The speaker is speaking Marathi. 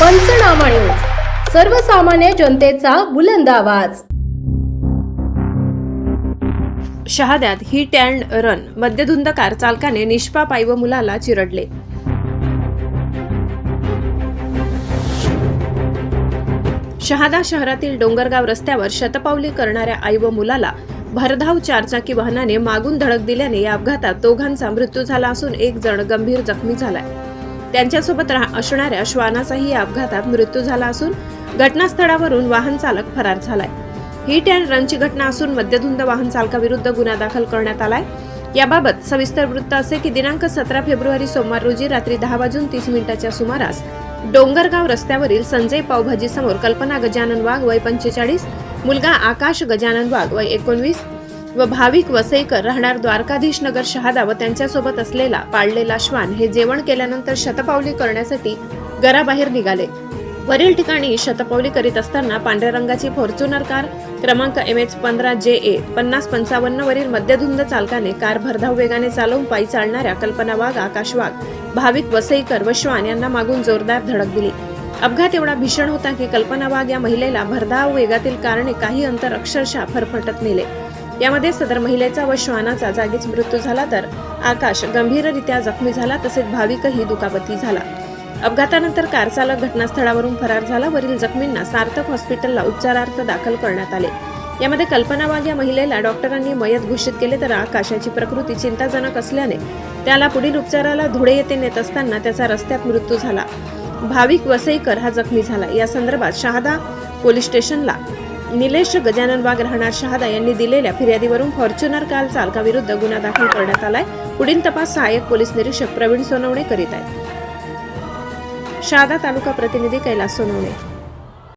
पंचनामा न्यूज. सर्वसामान्य जनतेचा बुलंद आवाज. शहाद्यात हिट अँड रन. मद्यधुंद कार चालकाने निष्पाप आई व मुलाला चिरडले. शहादा शहरातील डोंगरगाव रस्त्यावर शतपावली करणाऱ्या आई व मुलाला भरधाव चारचाकी वाहनाने मागून धडक दिल्याने या अपघातात दोघांचा मृत्यू झाला असून एक जण गंभीर जखमी झालाय. त्यांच्यासोबत राह- असणाऱ्या श्वानाचाही या अपघातात मृत्यू झाला असून घटनास्थळावरून वाहन चालक फरार झालाय. हिट अँड रनची घटना असून मद्यधुंद वाहन चालकाविरुद्ध गुन्हा दाखल करण्यात आलाय. याबाबत सविस्तर वृत्त असे की दिनांक सतरा फेब्रुवारी सोमवार रोजी रात्री दहा वाजून तीस मिनिटाच्या सुमारास डोंगरगाव रस्त्यावरील संजय पावभाजी समोर कल्पना गजानन वाघ वय पंचेचाळीस मुलगा आकाश गजानन वाघ वय एकोणवीस व भाविक वसईकर राहणार द्वारकाधीश नगर शहादा व त्यांच्यासोबत असलेला पाळलेला श्वान हे जेवण केल्यानंतर शतपावली करण्यासाठी घराबाहेर निघाले. वरील ठिकाणी शतपावली करीत असताना पांढऱ्या रंगाची फॉर्च्युनर कार क्रमांक एम एच पंधरा जे ए पन्नास पंचावन्न वरील मद्यधुंद चालकाने कार भरधाव वेगाने चालवून पायी चालणाऱ्या कल्पना वाघ आकाश वाघ भाविक वसईकर व श्वान यांना मागून जोरदार धडक दिली. अपघात एवढा भीषण होता की कल्पना वाघ या महिलेला भरधाव वेगातील कारणे काही अंतर अक्षरशः फरफटत नेले. यामध्ये सदर महिलेचा व श्वानाचा जागीच मृत्यू झाला तर आकाश गंभीररित्या जखमी झाला तसेच भाविकही दुखापती झाला. अपघातानंतर कारचालक घटनास्थळावरून फरार झाला. वरील जखमींना सार्थक हॉस्पिटलला उपचारार्थ दाखल करण्यात आले. यामध्ये कल्पना वाघ या महिलेला डॉक्टरांनी मयत घोषित केले तर आकाशाची प्रकृती चिंताजनक असल्याने त्याला पुढील उपचाराला धुळे येथे नेत असताना त्याचा रस्त्यात मृत्यू झाला. भाविक वसईकर हा जखमी झाला. या संदर्भात शहादा पोलीस स्टेशनला निलेश गजानन वाघ राहणार शहादा यांनी दिलेल्या फिर्यादीवरून फॉर्च्युनर कार चालकाविरुद्ध गुन्हा दाखल करण्यात आलाय. पुढील तपास सहाय्यक पोलीस निरीक्षक प्रवीण सोनवणे करीत आहेत. शहादा तालुका प्रतिनिधी कैलास सोनवणे.